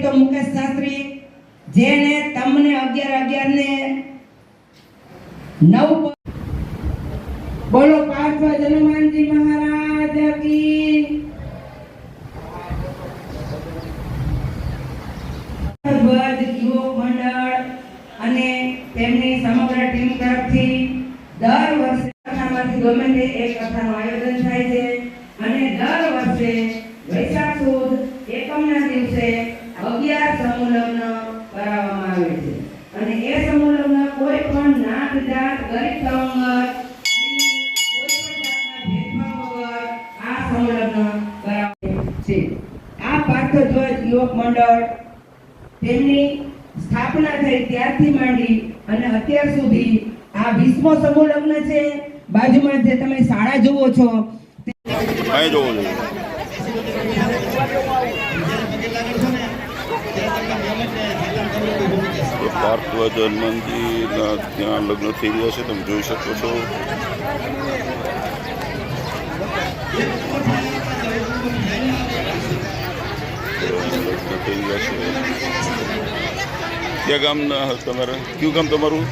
તો મુકેશ શાસ્ત્રી જેને તમને અગિયાર અગિયાર ને નવ બોલો પાર્થ હનુમાનજી મહારાજ કી ધ્વજ યુવક મંડળ અને તેમની સમગ્ર ટીમ તરફથી દર વર્ષે કથામાંથી ગમે તે એક કથાનું આયોજન થાય છે અને દર વર્ષે વૈશાખ સુદ એકમના દિવસે અગિયાર સમૂહ કરાવવામાં આવે છે. અને એ સમૂહ કોઈ પણ નાત જાત, ગરીબ સંગત આ સમૂહ લગ્ન મંડળ તેમની સ્થાપના થઈ ત્યારથી માંડી અને અત્યાર સુધી આ વીસમો સમૂહ લગ્ન છે. બાજુમાં જે તમે શાળા જુઓ છો જોવો જોઈએ પાર્થવજ હનુમાનજીના ત્યાં લગ્ન થઈ રહ્યા છે તમે જોઈ શકો છો. લગ્ન થઈ રહ્યા છે. ક્યાં ગામના તમારે? કયું ગામ તમારું?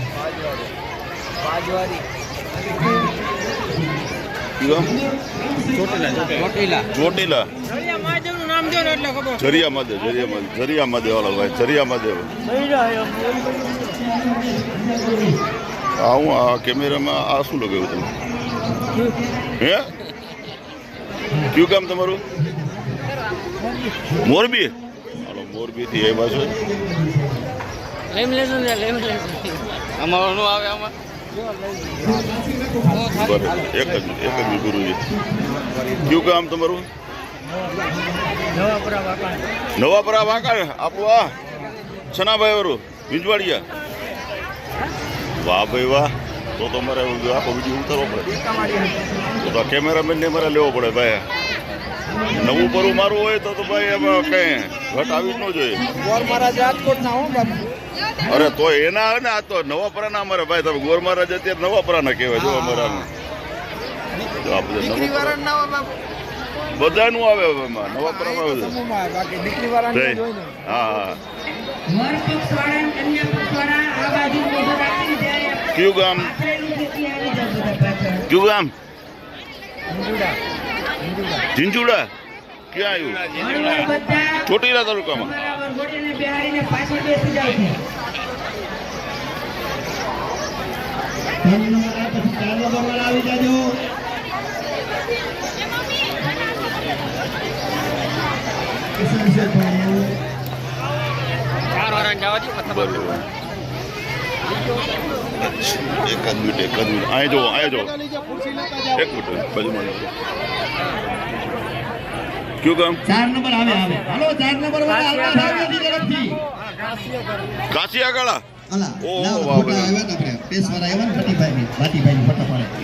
કયું ગામ? ચોટીલા. ચોટીલા. જરિયા મહાદેવ જરિયામાં જરિયામાં દેવાલા ભાઈ જરિયામાં દેવ આ હું આ કેમેરામાં આ શું લગાવ્યું તમે હે? કયું કામ તમારું? મોરબી. હાલો મોરબીથી એ બાજુ આવે આમાં. બરાબર એક જ એક જ ગુરુજી. કયું કામ તમારું? નવાપુરા બાપા નવાપરા વાંકા આપવા. આ છનાભાઈ વાળું વિંજવાડિયા. વાહ ભાઈ વાહ. તો તો મારે આખો વીડિયો ઉતારવો પડે. તો તો કેમેરામેનને મારે લેવો પડે ભાઈ. નવું પરું મારું હોય તો તો ભાઈ એમાં કઈ ઘટ આવી જ ન જોઈએ. ગોર મહારાજ રાજકોટ ના હો અરે તો એના આવે ને આ તો નવાપરાના અમારે ભાઈ. તમે ગોર મહારાજ અત્યારે નવાપરાના કહેવાય જો અમારા તો બધાનું આવે હવે નવાપરામાં બાકી દીકરી વાળા હા કયું ગામ. કયું ગામ? ઝીંઝુડા? ક્યાં આવ્યું? ચોટીલા તાલુકામાં. અમારા વરઘોડીને બેહાડીને આવી બેસી જાય છે એક મિનિટ એક જ મિનિટ અહીં જો અહીં જો એક મિનિટ બાજુમાં ક્યુ કયું ગામ ચાર નંબર આવે આવે. હાલો ચાર નંબર વાળા હાલવા થાવ એની તરફથી. કાશિયાકાળા અલા ઓહો, વાહ, આવ્યા આપણે. પેસ વાળા આવ્યા ને ભટીભાઈ ની ભાટીભાઈ ની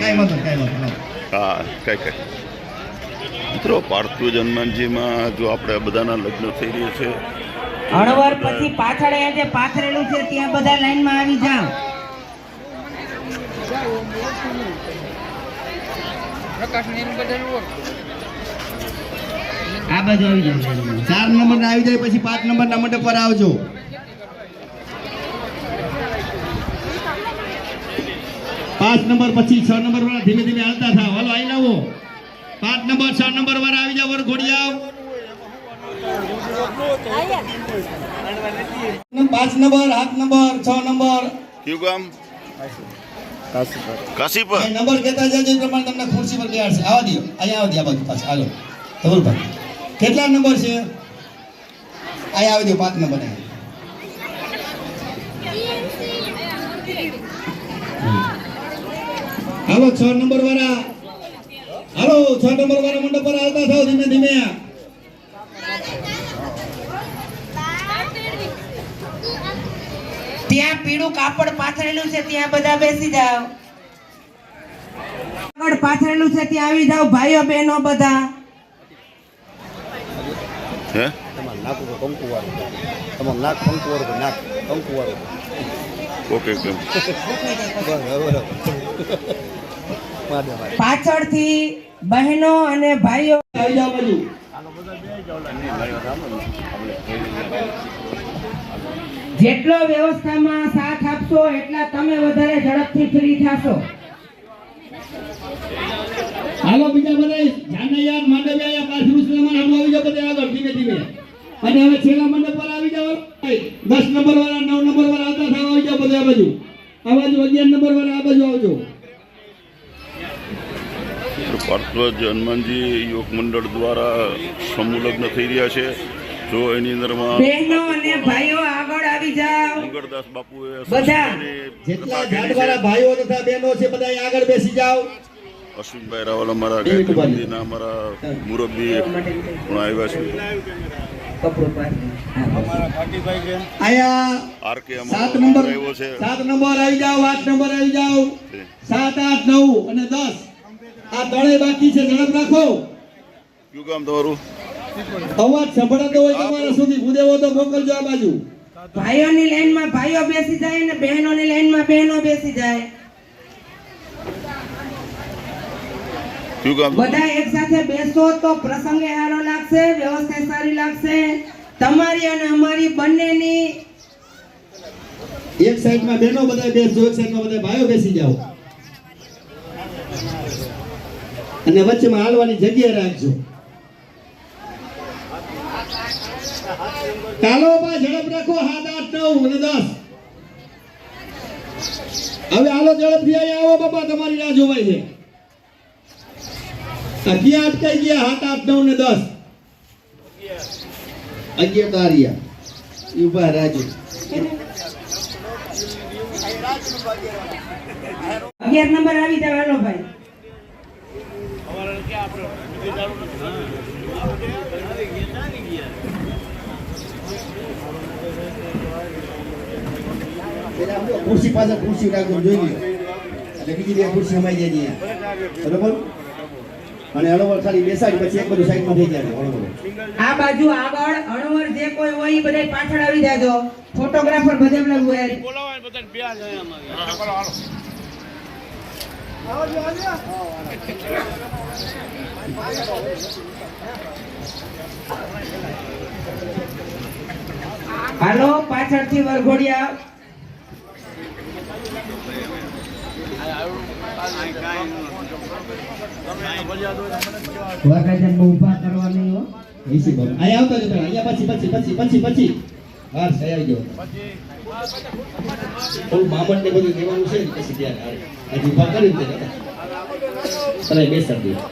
કાંઈ વાંધો નહીં, વાંધો હા કઈ કઈ. મિત્રો પાર્થિવ જન્માનજીમાં જો આપણે બધાના લગ્ન થઈ રહ્યા છે હળવર પછી પાછળ એ જે પાથરેલું છે ત્યાં બધા લાઈનમાં આવી બદલવું આ બાજુ આવી જાઓ ચાર નંબર આવી જાય પછી પાંચ નંબર ના મંડપ પર આવજો. પાંચ નંબર પછી છ નંબર વાળા ધીમે ધીમે હાલતા થાવ હાલો આવી. લાવો પાંચ નંબર છ નંબર વાર આવી જાવ ઘોડી આવ પાંચ નંબર સાત નંબર છ નંબર. કયું ગામ? કાશીપર. નંબર કહેતા જજો પ્રમાણે તમને ખુરશી પર બેહાડશે. આવા દો અહીંયા આવા દો આ બાજુ પાછા. હાલો. ધવલભાઈ કેટલા નંબર છે? અહીંયા આવી દો પાંચ નંબર હાલો છ નંબર વાળા. છ નંબર વાળા મંડપ પર આવતા થાવ ધીમે ધીમે. ત્યાં પીળું કાપડ પાથરેલું છે ત્યાં બધા બેસી જાવ કાપડ પાથરેલું છે ત્યાં આવી જાઓ ભાઈઓ બહેનો બધા. હે? તમારું નાક ઉપર કંકુ વાળું તમારું નાક કંકુ વાળું નાક કંકુ વાળું ઓકે કેમ પાછળથી બહેનો અને ભાઈઓ જેટલો વ્યવસ્થામાં સાથ આપશો, એટલા તમે વધારે ઝડપથી ફ્રી થશો. હાલો બીજા બધા જાનૈયા માંડવ્યા પાછળ સુલેમાન હાલો આવી જાઓ બધા આગળ, ધીમે ધીમે. અને હવે છેલ્લા મંડપ પર આવી જાઓ. દસ નંબર વાળા, નવ નંબર વાળા આવતા થાવ આવી જાઓ બધા બાજુ. આ બાજુ અગિયાર નંબર વાળા આ બાજુ આવજો. ભારદ્વાજ હનુમાનજી યુવક મંડળ દ્વારા સમૂહ લગ્ન થઈ રહ્યા છે. જો એની અંદરમાં બહેનો અને ભાઈઓ આગળ આવી જાઓ. મંગળદાસ બાપુએ બધા. જેટલા જાટવાળા ભાઈઓ તથા બહેનો છે બધા આગળ બેસી જાઓ. અશ્વિનભાઈ રાવલ અમારા ગાયત્રી મંદિરના અમારા મુરબ્બી પણ આવ્યો છે. સાત નંબર આવી જાઓ આઠ નંબર આવી જાઓ. સાત આઠ નવ અને દસ. આ ત્રણેય બાકી છે. ઝડપ રાખો. શું કામ તમારું? અવાજ સંભળાતો હોય તમારા સુધી ભૂદેવો તો મોકલજો આ બાજુ. ભાઈઓની લાઈનમાં ભાઈઓ બેસી જાય અને બહેનોની લાઈનમાં બહેનો બેસી જાય. બધા એક સાથે બેસો તો પ્રસંગે સારો લાગશે વ્યવસ્થા સારી લાગશે. તમારી અને અમારી બંનેની એક સાઈડમાં બહેનો બધા બેસજો એક સાઈડમાં બધા ભાઈઓ બેસી જાઓ. અને વચ્ચેમાં હાલવાની જગ્યા રાખજો. ચાલો બા ઝડપ રાખો હાથ આઠ નવ અને દસ. હવે હાલો ઝડપથી અહીંયા આવો, બાપા, તમારી રાહ જોવાય છે. અગિયાર અટકાઈ ગયા, હાથ આઠ, નવ ને દસ. અગિયાર તારિયા. ઊભા રાજુ અગિયાર નંબર આવી જાવ હાલો ભાઈ. ખુરશી પાસે ખુરશી રાખજો જોઈ લ્યો. એટલે બીજી બે ખુરશી સમાઈ જાય બરોબર અને અણવર ખાલી બેસાડી પછી એક બધું સાઈડમાં થઈ જાય. આ બાજુ આગળ અણવર જે કોઈ હોય એ બધા પાછળ આવી જાજો. ફોટોગ્રાફર બધે પેલા હોય હાલો. પાછળથી વરઘોડિયા. વરરાજાને બહુ ઊભા કરવા નહીં હો. એસી બોલ અહીંયા આવતા જતો અહીંયા પછી પછી પછી પછી પછી. બસ આવી જાઓ. થોડું મામણ ને બધું દેવાનું છે ને, પછી ત્યાં હજી ઊભા કરી દે તમે બેસાડી દો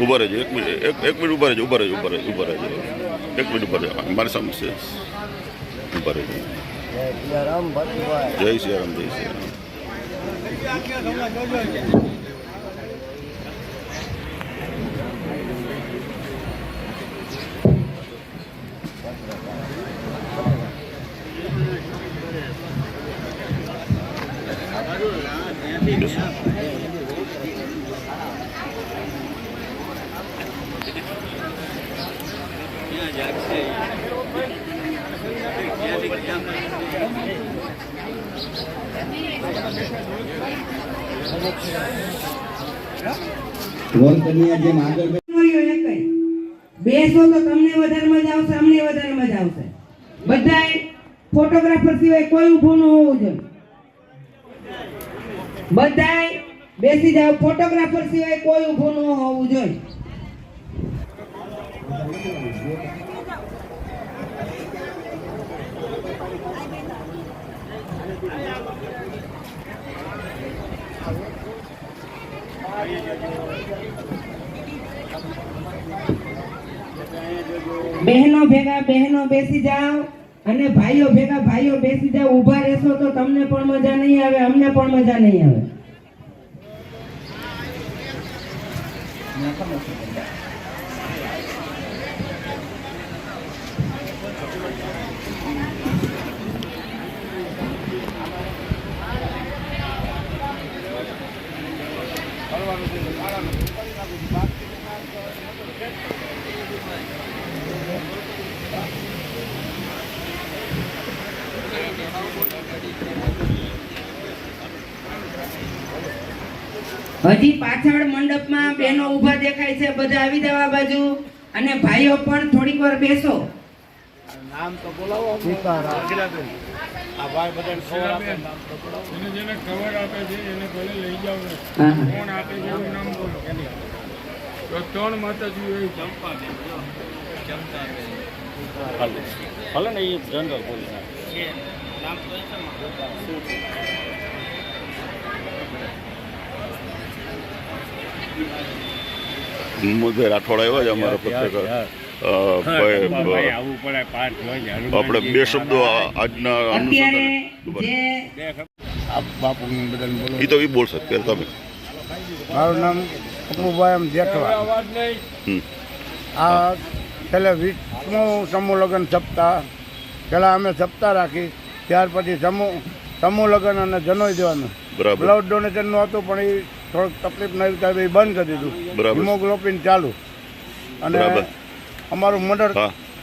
ઊભા રહેજો, એક મિનિટ, એક એક મિનિટ ઊભા રહેજો ઊભા રહેજો ઊભા રહેજો ઊભા રહેજો. એક મિનિટ ઊભા રહેજો. મારી સામે છે. ઊભા રહેજો. જય શ્રી રામ જય શ્રી રામ. વર Yeah, જેમ આગળ બે- મળ્યો એકય. બેસો તો તમને વધારે મજા આવશે, અમને વધારે મજા આવશે. બધાય ફોટોગ્રાફર સિવાય કોઈ ઊભું હોવું જોઈએ. બધાય બેસી જાઓ, ફોટોગ્રાફર સિવાય કોઈ ઊભું ન હોવું જોઈએ. બહેનો ભેગા, બહેનો બેસી જાઓ અને ભાઈઓ ભેગા, ભાઈઓ બેસી જાઓ, ઊભા રહેશો તો તમને પણ મજા નહીં આવે, અમને પણ મજા નહીં આવે Thank you. હજી પાછળ મંડપમાં બહેનો ઊભા દેખાય છે બધા આવી દેવા બાજુ. અને ભાઈઓ પણ થોડીક વાર બેસો. નામ તો બોલાવો. એને જેને ખબર આપે છે એને ભલે લઈ જાવ ને. કોણ આપે છે એવું નામ બોલો. તો ત્રણ માતાજી એ ચંપા ભલે ને એ જનરલ બોલી. મુદ્દે રાઠોડ આવ્યા છે અમારા પત્રકાર. આપણે બે શબ્દો આજના અનુસંધાને જે આપ બાપુને બધાને બોલો. એ તો એ બોલશે કે તમે. મારું નામ અપુભાઈ એમ જેઠવા. આ છેલ્લે વીસમું સમૂહ લગ્ન સપ્તાહ. પહેલાં અમે સપ્તાહ રાખી ત્યાર પછી સમૂહ સમૂહ લગ્ન અને જનોઈ દેવાનું. બરાબર. બ્લડ ડોનેશનનું હતું પણ એ થોડુંક તકલીફ નહીં થાય એ બંધ કરી દીધું. હિમોગ્લોબિન ચાલુ. અને બરાબર. અમારું મંડળ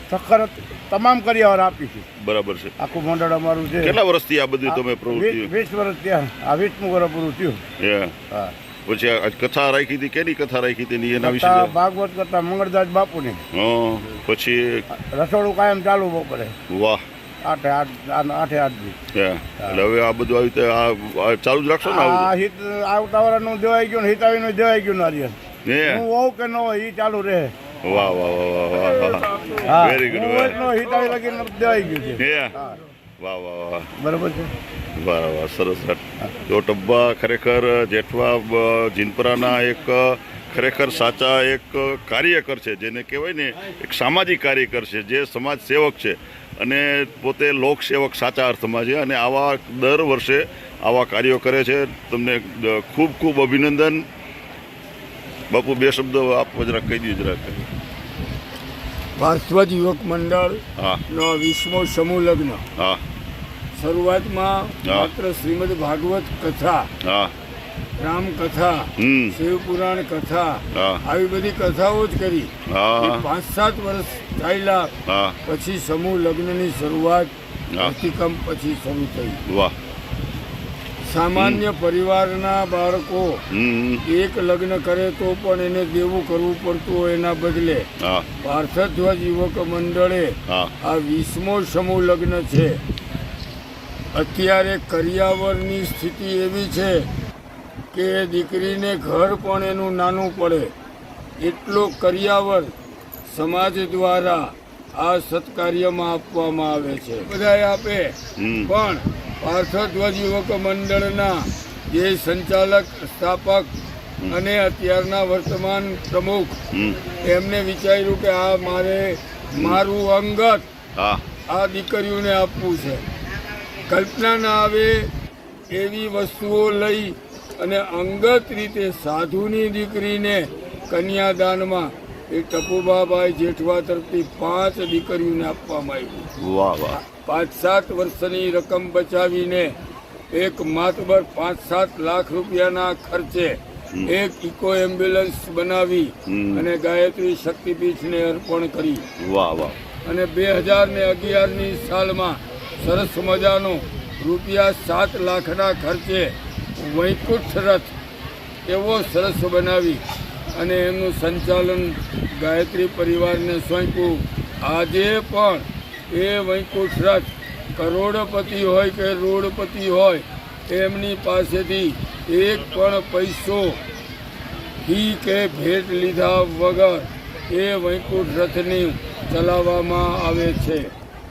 સખર તમામ કરિયાવર આપી છે. બરાબર છે. આખું મંડળ અમારું છે કેટલા વર્ષથી આ બધું તમે પ્રવૃત્તિ વીસ વર્ષ ત્યાં આ વીસમું વર્ષ પૂરું થયું. હા. પછી આ કથા રાખી હતી કેની કથા રાખી હતી ને એના વિશે ભાગવત કરતા મંગળદાસ બાપુની. પછી રસોડું કાયમ ચાલુ બપોરે. વાહ. આઠે આઠ આઠે આઠ દી. એટલે હવે આ બધું આવી રીતે આ ચાલુ જ રાખશો ને આ હિત આવતા વાળાનું દેવાઈ ગયું ને હિતાવીનું દેવાઈ ગયું નારિયેલ હું. હોઉં કે ન હોય એ ચાલુ રહે. વાહ વાહ વાહ વાહ વાહ વેરી ગુડ good, હું. હોય very- તો હિતાવી લગીને દેવાઈ ગયું છે. હા. વાહ વાહ વાહ. બરાબર છે. વાહ વાહ સરસ. તો ટબ્બા ખરેખર જેઠવા બ- જીનપરાના એક ખરેખર સાચા એક કાર્યકર છે જેને કહેવાય ને એક સામાજિક કાર્યકર છે જે સમાજ સેવક છે. અને પોતે લોકસેવક સાચા અર્થમાં છે અને આવા દર વર્ષે આવા કાર્યો કરે છે. તમને ખૂબ ખૂબ અભિનંદન. બાપુ બે શબ્દો આપ જરાક કહી દીધું જરાક ભારસ્વજ યુવક મંડળ નો વિશ્વ સમૂહ લગ્ન. શરૂઆતમાં માત્ર શ્રીમદ ભાગવત કથા રામ કથા શિવ પુરાણ કથા આવી બધી કથાઓ જ કરી. હા પાંચ સાત વર્ષ થયેલા હા. પછી સમૂહ લગ્નની શરૂઆત. પછી શરૂ થઈ. વાહ. સામાન્ય પરિવારના બાળકો એક લગ્ન કરે તો પણ એને દેવું કરવું પડતું હોય એના બદલે. પાર્થધ્વજ યુવક મંડળે આ વીસમો સમૂહ લગ્ન છે. અત્યારે કરિયાવરની સ્થિતિ એવી છે કે દીકરીને ઘર પણ એનું નાનું પડે. એટલો કરિયાવર સમાજ દ્વારા આ સત્કાર્યમાં આપવામાં આવે છે. બધાએ આપે. પણ પાર્થધ્વજ યુવક મંડળના જે સંચાલક સ્થાપક અને અત્યારના વર્તમાન પ્રમુખ એમને વિચાર્યું કે આ મારે મારું અંગત આ દીકરીઓને આપવું છે. કલ્પના ના આવે એવી વસ્તુઓ લઈ અને અંગત રીતે સાધુની દીકરીને કન્યાદાનમાં એ ટપુબાભાઈ જેઠવા તરફથી પાંચ દીકરીઓને આપવામાં આવ્યું વાહ વાહ. પાંચ સાત વર્ષની રકમ બચાવીને એક માતબર પાંચ સાત લાખ રૂપિયાના ખર્ચે એક ઇકો એમ્બ્યુલન્સ બનાવી અને ગાયત્રી શક્તિપીઠને અર્પણ કરી. વાહ વાહ. અને બે હજાર ને અગિયારની સાલમાં સરસ મજાનો રૂપિયા સાત લાખના ખર્ચે વૈકુંઠ રથ એવો સરસ બનાવી અને એમનું સંચાલન ગાયત્રી પરિવારને સોંપ્યું. આજે પણ એ વૈકુંઠ રથ કરોડપતિ હોય કે રોડપતિ હોય એમની પાસેથી એક પણ પૈસો ફી કે ભેટ લીધા વગર એ વૈકુંઠ રથની ચલાવવામાં આવે છે.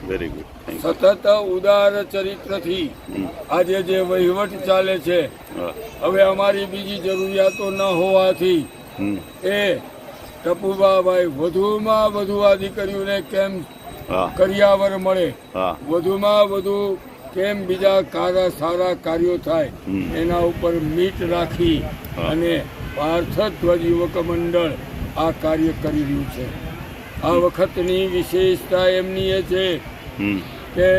વેરી ગુડ સતત ઉદાર ચરિત્રથી આજે જે વહીવટ ચાલે છે હવે અમારી બીજી જરૂરિયાતો ન હોવાથી એ ટપુબાભાઈ વધુમાં વધુ આ દીકરીઓને કેમ કરિયાવર મળે? વધુમાં વધુ કેમ બીજા કારા સારા કાર્યો થાય? એના ઉપર મીટ રાખી અને અને પાર્થધ્વજ યુવક મંડળ આ કાર્ય કરી રહ્યું છે. આ વખતની વિશેષતા એમની એ છે કે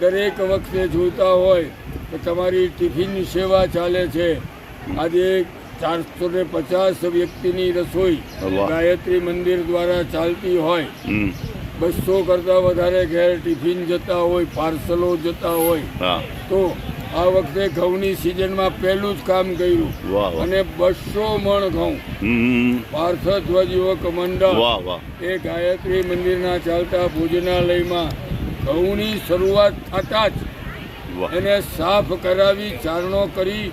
દરેક વખતે જોતા હોય કે તમારી ટિફિન સેવા ચાલે છે. આજે ચારસો ને પચાસ વ્યક્તિની રસોઈ ગાયત્રી મંદિર દ્વારા ચાલતી હોય. બસો કરતા વધારે ઘેર ટિફિન જતા હોય પાર્સલો જતા હોય. તો આ વખતે ઘઉંની સિઝનમાં પહેલું જ કામ કર્યું. અને બસો મણ ઘઉં. પાર્થ વાહ વાહ. એ ગાયત્રી મંદિરના ચાલતા ભોજનાલયમાં ઘઉંની શરૂઆત થતાં જ એને સાફ કરાવી ચારણો કરી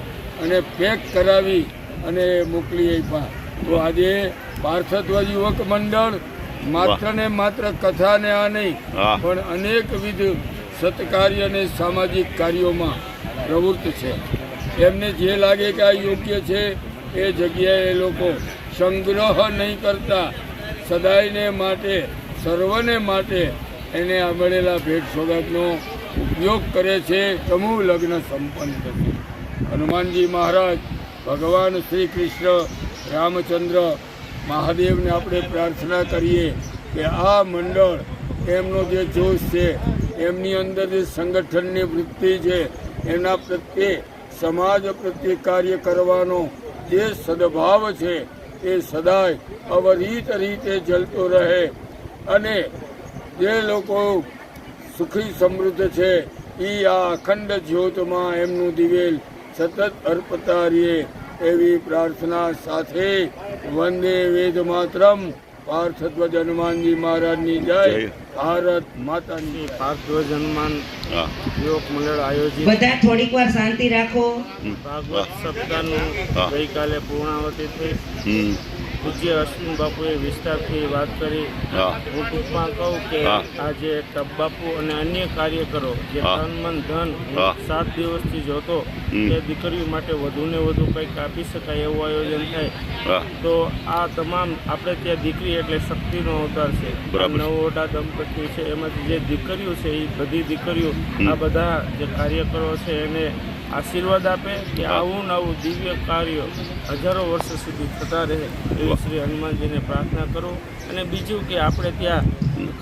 અને પેક કરાવી અને મોકલી આપ્યા તો આજે પાર્થધ્વજ યુવક મંડળ માત્ર ને માત્ર કથા ને આ નહીં પણ અનેકવિધ સત્કાર્ય અને સામાજિક કાર્યોમાં પ્રવૃત્ત છે. એમને જે લાગે કે આ યોગ્ય છે એ જગ્યાએ એ લોકો સંગ્રહ નહીં કરતા. સદાયને માટે સર્વને માટે એને આ મળેલા ભેટ સોગાદનો ઉપયોગ કરે છે. સમૂહ લગ્ન સંપન્ન થશે. હનુમાનજી મહારાજ ભગવાન શ્રી કૃષ્ણ, રામચંદ્ર મહાદેવને આપણે પ્રાર્થના કરીએ કે આ મંડળ એમનો જે જોશ છે, એમની અંદર જે સંગઠનની વૃત્તિ છે, એના પ્રત્યે સમાજ પ્રત્યે કાર્ય કરવાનો જે સદભાવ છે, એ સદાય અવરીત રીતે જલતો રહે. અને જે લોકો સુખી સમૃદ્ધ છે એ આ અખંડ જ્યોતમાં એમનું દિવેલ સતત અર્પતા રહીએ એવી પ્રાર્થના સાથે વંદે વેદ માતરમ. પાર્થધ્વજ હનુમાનજી મહારાજની જય. ભારત માતાની પાર્થધ્વજ હનુમાન યોગ યુવક મંડળ આયોજિત. બધા થોડીક વાર શાંતિ રાખો. ભાગવત સપ્તાહનું. ગઈકાલે પૂર્ણાવતી થઈ. પૂજ્ય અશ્વિન બાપુએ વિસ્તારથી વાત કરી. હા. ટૂંકમાં કહું કે. આજે બાપુ અને અન્ય કાર્યકરો જે ધન તન મન ધન સાત દિવસથી જોતો તે દીકરીઓ માટે વધુ ને વધુ કંઈક આપી શકાય એવું આયોજન થાય. તો આ તમામ આપણે ત્યાં દીકરી એટલે શક્તિનો અવતાર છે. નવોડા દંપતી છે. એમાંથી જે દીકરીઓ છે એ બધી દીકરીઓ. આ બધા જે કાર્યકરો છે એને આશીર્વાદ આપે કે. આવું નવું દિવ્ય કાર્ય હજારો વર્ષ સુધી થતા રહે એવી શ્રી હનુમાનજીને પ્રાર્થના કરો. અને બીજું કે આપણે ત્યાં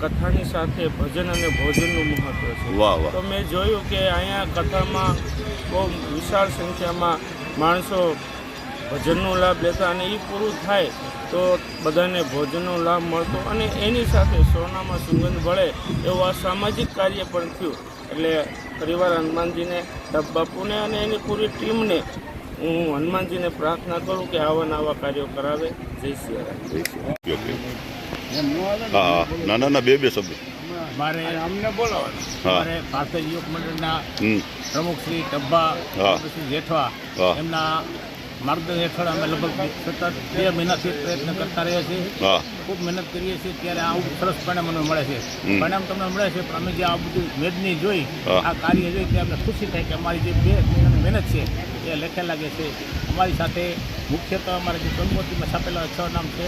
કથાની સાથે ભજન અને ભોજનનું મહત્વ છે. તો મેં જોયું કે અહીંયા કથામાં બહુ વિશાળ સંખ્યામાં માણસો ભજનનો લાભ લેતા અને એ પૂરું થાય તો બધાને ભોજનનો લાભ મળતો. અને એની સાથે સોનામાં સુગંધ ભળે એવું આ સામાજિક કાર્ય પણ થયું. એટલે પરિવાર હનુમાનજીને ડબ બાપુને અને એની પૂરી ટીમને હું હનુમાનજીને પ્રાર્થના કરું કે આવા નવા કાર્યો કરાવે. જય શ્રી ના ના ના બે બે શબ્દ. મારે અમને બોલાવો મારે ભારતીય યુવક મંડળના પ્રમુખ શ્રી ટબ્બા શ્રી જેઠવા. એમના માર્ગદર્શન હેઠળ અમે લગભગ સતત બે મહિનાથી પ્રયત્ન કરતા રહ્યા છીએ ખૂબ મહેનત કરીએ છીએ ત્યારે આવું સરસ પરિણામ અમને મળે છે. પરિણામ તમને મળે છે પણ અમે જે આ બધું મેદની જોઈ. આ કાર્ય જોઈ તે અમને ખુશી થાય કે અમારી જે બે મહિનાની મહેનત છે એ લેખે લાગે છે અમારી સાથે મુખ્યત્વે અમારા જે સોનમોતીમાં છાપેલા છ નામ છે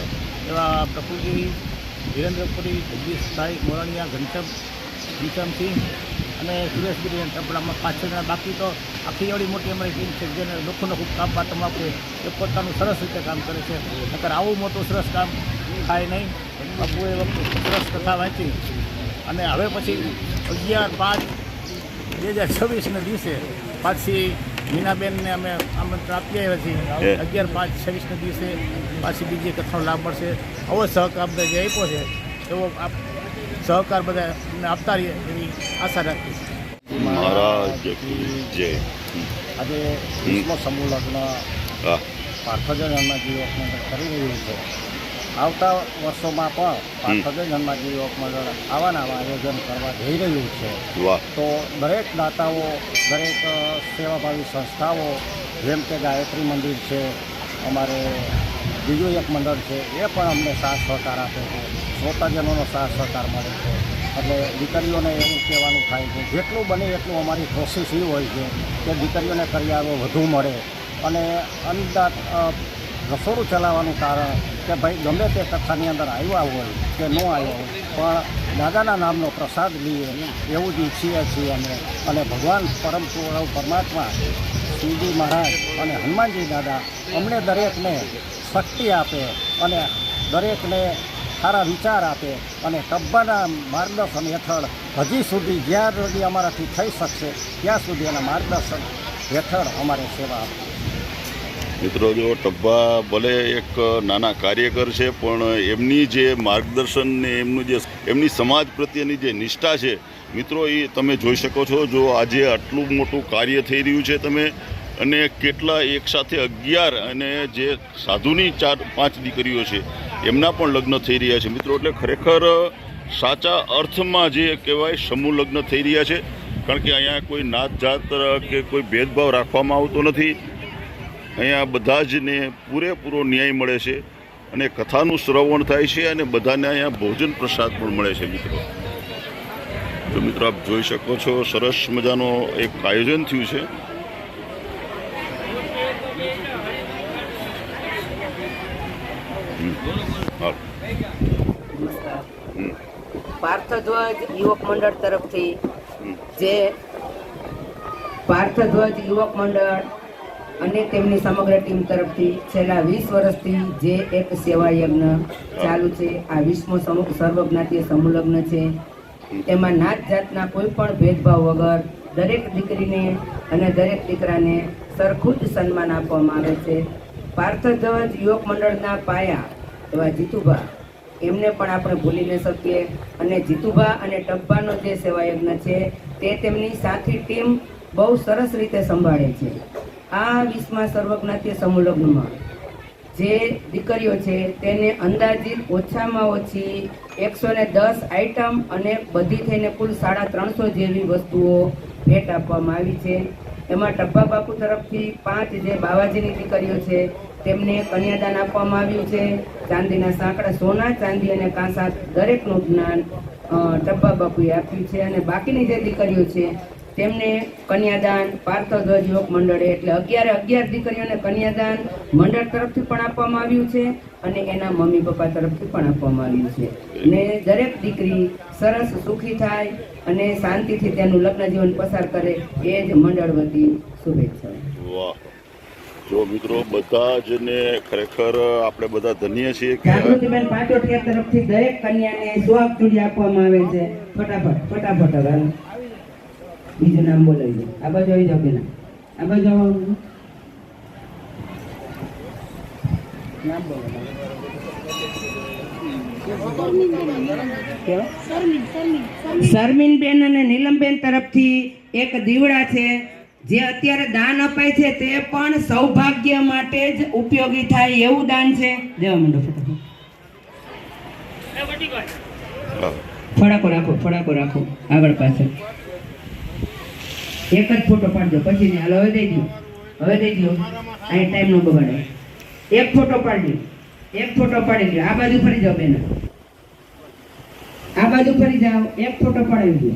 એવા પ્રફુલગીરી વિરેન્દ્રપુરી જગદીશભાઈ મોરણિયા ઘનશ્યામ ઘનશ્યામસિંહ અને સુરેશગીરી અને ટપડામાં પાંચ જણા બાકી તો આખી એવડી મોટી અમારી ટીમ છે જેને નોખું ખૂબ કામ બાતમ આપે એ પોતાનું સરસ રીતે કામ કરે છે. નકર આવું મોટું સરસ કામ થાય નહીં. બાપુએ વખતે સરસ કથા વાંચી. અને હવે પછી અગિયાર પાંચ બે હજાર છવ્વીસના દિવસે પાછી મીનાબેનને અમે આમંત્રણ આપીએ છીએ અગિયાર પાંચ છવ્વીસના દિવસે પાછી બીજી કથાનો લાભ મળશે. આવો સહકાર જે આપ્યો છે એવો આપ સહકાર બધા અમને આપતા રહીએ એવી આશા રાખીએ. મહારાજ જય આજે વિશ્વ સમૂહ લગ્ન પાર્થજન હનુમાનજી યુવક મંડળ કરી રહ્યું છે. આવતા વર્ષોમાં પણ પાર્થજન હનુમાનજી યુવક મંડળ આવા નવા આયોજન કરવા જઈ રહ્યું છે. તો દરેક દાતાઓ દરેક સેવાભાવી સંસ્થાઓ જેમ કે ગાયત્રી મંદિર છે અમારે બીજું એક મંડળ છે, એ પણ અમને સાથ સહકાર આપે છે. શ્રોતાજનોનો સાથ સહકાર મળે છે. એટલે દીકરીઓને એવું કહેવાનું થાય છે, જેટલું બને એટલું અમારી કોશિશ એ હોય છે કે દીકરીઓને કરિયારો વધુ મળે. અને અંદાજ રસોડું ચલાવવાનું કારણ કે ભાઈ ગમે તે કથાની અંદર આવ્યા હોય કે ન આવ્યા હોય, પણ દાદાના નામનો પ્રસાદ લઈએ એવું જ ઈચ્છીએ છીએ અમે. અને ભગવાન પરમ પરમાત્મા શિવજી મહારાજ અને હનુમાનજી દાદા અમને દરેકને શક્તિ આપે અને દરેકને સારા વિચાર આપે અને તબ્બાના માર્ગદર્શન હેઠળ હજી સુધી જ્યાં સુધી અમારાથી થઈ શકશે, ત્યાં સુધી એના માર્ગદર્શન હેઠળ અમારે સેવા આપે. મિત્રો, જો ટબ્બા ભલે એક નાના કાર્યકર છે, પણ એમની જે માર્ગદર્શન ને એમનું જે, એમની સમાજ પ્રત્યેની જે નિષ્ઠા છે મિત્રો, એ તમે જોઈ શકો છો, જો આજે આટલું મોટું કાર્ય થઈ રહ્યું છે તમે, અને કેટલા એકસાથે અગિયાર અને જે સાધુની ચાર, પાંચ દીકરીઓ છે, એમના પણ લગ્ન થઈ રહ્યા છે. મિત્રો, એટલે ખરેખર સાચા અર્થમાં જે કહેવાય, સમૂહ લગ્ન થઈ રહ્યા છે. કારણ કે અહીંયા કોઈ નાત જાત કે કોઈ ભેદભાવ રાખવામાં આવતો નથી. અહીંયા બધા જ ને પૂરેપૂરો ન્યાય મળે છે અને કથાનું શ્રવણ થાય છે અને બધાને અહીંયા ભોજન પ્રસાદ પણ મળે છે, મિત્રો. તો મિત્રો આપ જોઈ શકો છો સરસ મજાનો એક આયોજન થયું છે. પાર્થધ્વજ યુવક મંડળ તરફથી જે પાર્થધ્વજ યુવક મંડળ અને તેમની સમગ્ર ટીમ તરફથી છેલ્લા વીસ વર્ષથી જે એક સેવા યજ્ઞ ચાલુ છે આ વિશ્વ સમૂહ સર્વજ્ઞાતીય સમૂહલગ્ન છે. એમાં નાત જાતના કોઈ પણ ભેદભાવ વગર દરેક દીકરીને અને દરેક દીકરાને સરખું જ સન્માન આપવામાં આવે છે. પાર્થ ધ્વજ યુવક મંડળના પાયા એવા જીતુભા. એમને પણ આપણે ભૂલી ન શકીએ. અને જીતુભા અને ટબ્બાનો જે સેવા યજ્ઞ છે, તે તેમની સાથી ટીમ બહુ સરસ રીતે સંભાળે છે. આ વિશ્વમાં સર્વજ્ઞાતીય સમૂહલગ્નમાં જે દીકરીઓ છે તેને અંદાજિત ઓછામાં ઓછી એકસો ને દસ આઈટમ અને બધી થઈને કુલ સાડા ત્રણસો જેવી વસ્તુઓ ભેટ આપવામાં આવી છે. એમાં ટપ્પા બાપુ તરફથી પાંચ જે બાવાજીની દીકરીઓ છે તેમને કન્યાદાન આપવામાં આવ્યું છે. ચાંદીના સાંકડા, સોના, ચાંદી અને કાંસા દરેકનું જ્ઞાન ટપ્પા બાપુએ આપ્યું છે. અને બાકીની જે દીકરીઓ છે તેમને કન્યાદાન પાર્થધ્વજ યુવક મંડળે એટલે અગિયારે અગિયાર દીકરીઓને કન્યાદાન મંડળ તરફથી પણ આપવામાં આવ્યું છે અને એના મમ્મી પપ્પા તરફથી પણ આપવામાં આવ્યું છે. ને દરેક દીકરી સરસ સુખી થાય અને શાંતિથી તેનું લગ્ન જીવન પસાર કરે એ જ મંડળ વતી શુભેચ્છા જો મિત્રો બધા જ ને ખરેખર આપણે બધા ધન્ય છીએ કે જાગૃતિબેન પાંચોઠિયા તરફથી દરેક કન્યાને સુહાગ ચૂડી આપવામાં આવે છે. ફટાફટ ફટાફટ હવે. બીજું નામ બોલાવી દે. આ બાજુ આવી જાઓ પેલા. આ બાજુ આવો. નામ બોલો કેવા? શર્મિનબેન અને નીલમબેન તરફથી એક દીવડા છે જે અત્યારે દાન અપાય છે તે પણ સૌભાગ્ય માટે જ ઉપયોગી થાય એવું દાન છે. દેવા માંડો ફટાફટ. ફડાકો રાખો ફડાકો રાખો. આગળ પાછળ. એક જ ફોટો પાડજો, પછી ને હવે દઈ દો હવે દઈ દો અહીં ટાઈમ નો બગાડે એક ફોટો પાડી એક ફોટો પાડી દો આ બાજુ ફરી જાઓ બેન. આ બાજુ ફરી જાઓ. એક ફોટો પાડી દો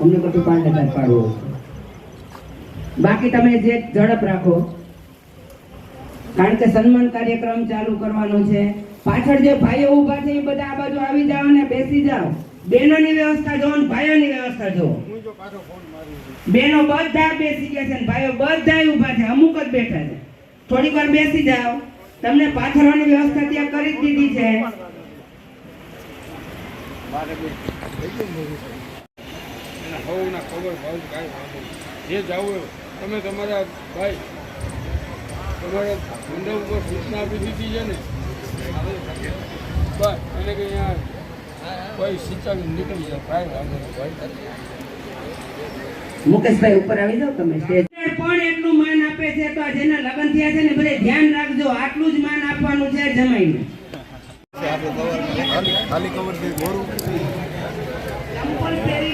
અમને બધું પાંચ હજાર પાડવો બાકી તમે જે ઝડપ રાખો, કારણ કે સન્માન કાર્યક્રમ ચાલુ કરવાનો છે. પાછળ જે ભાઈઓ ઊભા છે, એ બધા આ બાજુ આવી જાઓ ને બેસી જાઓ. બહેનોની વ્યવસ્થા જોવો ભાઈઓની વ્યવસ્થા જોવો બહેનો બધા બેસી ગયા છે ભાઈઓ બધા ઊભા છે. અમુક જ બેઠા છે. થોડીક વાર બેસી જાઓ. તમને પાથરવાની વ્યવસ્થા ત્યાં કરી જ દીધી છે. જે હોય તમે તમારા ભાઈ, તમારા મંડળ ઉપર સૂચના આપી દીધી છે ને? બસ એટલે કે અહીંયા કોઈ સિંચાઈ નીકળી જાય. ભાઈ ભાઈ મુકેશભાઈ ઉપર આવી જાઓ તમે સ્ટેજ પણ એટલું માન આપે છે તો આ જેના લગ્ન થયા છે ને બધે ધ્યાન રાખજો. આટલું જ માન આપવાનું છે જમાઈને. કોઈ અંદર